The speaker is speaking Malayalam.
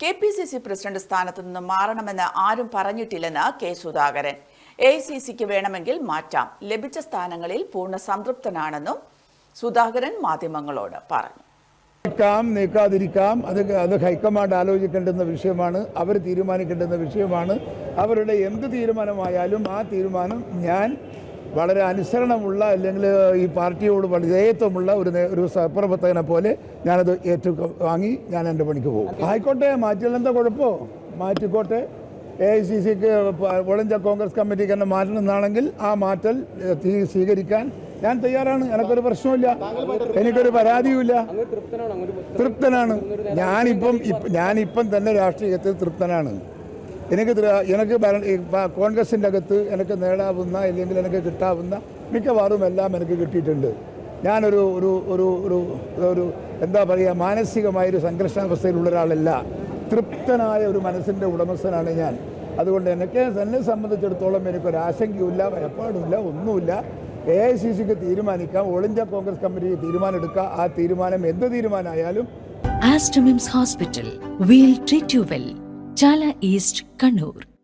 K P C C president സ്ഥാനത്ത് നിന്ന് മാറണമെന്ന് ആരും പറഞ്ഞിട്ടില്ലെന്ന് കെ സുധാകരൻ. എ സി സിക്ക് വേണമെങ്കിൽ മാറ്റാം. ലഭിച്ച സ്ഥാനങ്ങളിൽ പൂർണ സംതൃപ്തനാണെന്നും സുധാകരൻ മാധ്യമങ്ങളോട് പറഞ്ഞു. നീക്കാം നീക്കാതിരിക്കാം. അത് അത് ഹൈക്കമാൻഡ് ആലോചിക്കേണ്ടുന്ന വിഷയമാണ്. അവർ തീരുമാനിക്കേണ്ടുന്ന വിഷയമാണ്. അവരുടെ എന്ത് തീരുമാനമായാലും ആ തീരുമാനം ഞാൻ വളരെ അനുസരണമുള്ള അല്ലെങ്കിൽ ഈ പാർട്ടിയോട് വിധേയത്വമുള്ള ഒരു ഒരു സഹപ്രവർത്തകനെ പോലെ ഞാനത് ഏറ്റു വാങ്ങി ഞാൻ എന്റെ പണിക്ക് പോകും. ആയിക്കോട്ടെ മാറ്റിയാൽ എന്താ കുഴപ്പമോ മാറ്റിക്കോട്ടെ. എ ഐ സി സിക്ക് ഓൾ കോൺഗ്രസ് കമ്മിറ്റിക്ക് തന്നെ മാറ്റണമെന്നാണെങ്കിൽ ആ മാറ്റൽ സ്വീകരിക്കാൻ ഞാൻ തയ്യാറാണ്. എനിക്കൊരു പ്രശ്നമില്ല എനിക്കൊരു പരാതിയുമില്ല. തൃപ്തനാണ് ഞാനിപ്പം ഇപ്പ- ഞാനിപ്പം തന്നെ രാഷ്ട്രീയത്തിൽ തൃപ്തനാണ്. എനിക്ക് എനിക്ക് കോൺഗ്രസിന്റെ അകത്ത് എനിക്ക് നേടാവുന്ന അല്ലെങ്കിൽ എനിക്ക് കിട്ടാവുന്ന മിക്കവാറും എല്ലാം എനിക്ക് കിട്ടിയിട്ടുണ്ട്. ഞാനൊരു ഒരു ഒരു ഒരു ഒരു എന്താ പറയുക മാനസികമായൊരു സംഘർഷാവസ്ഥയിലുള്ള ഒരാളല്ല. തൃപ്തനായ ഒരു മനസ്സിന്റെ ഉടമസ്ഥനാണ് ഞാൻ. അതുകൊണ്ട് എനിക്ക് എന്നെ സംബന്ധിച്ചിടത്തോളം എനിക്കൊരു ആശങ്കയുമില്ല ഭയപ്പാടുമില്ല ഒന്നുമില്ല. എ ഐ സി സിക്ക് തീരുമാനിക്കാം ഓൾ ഇന്ത്യ കോൺഗ്രസ് കമ്മിറ്റിക്ക് തീരുമാനം ആ തീരുമാനം എന്ത് തീരുമാനമായാലും Astromims hospital. Will treat you well. Chala East, Kannur.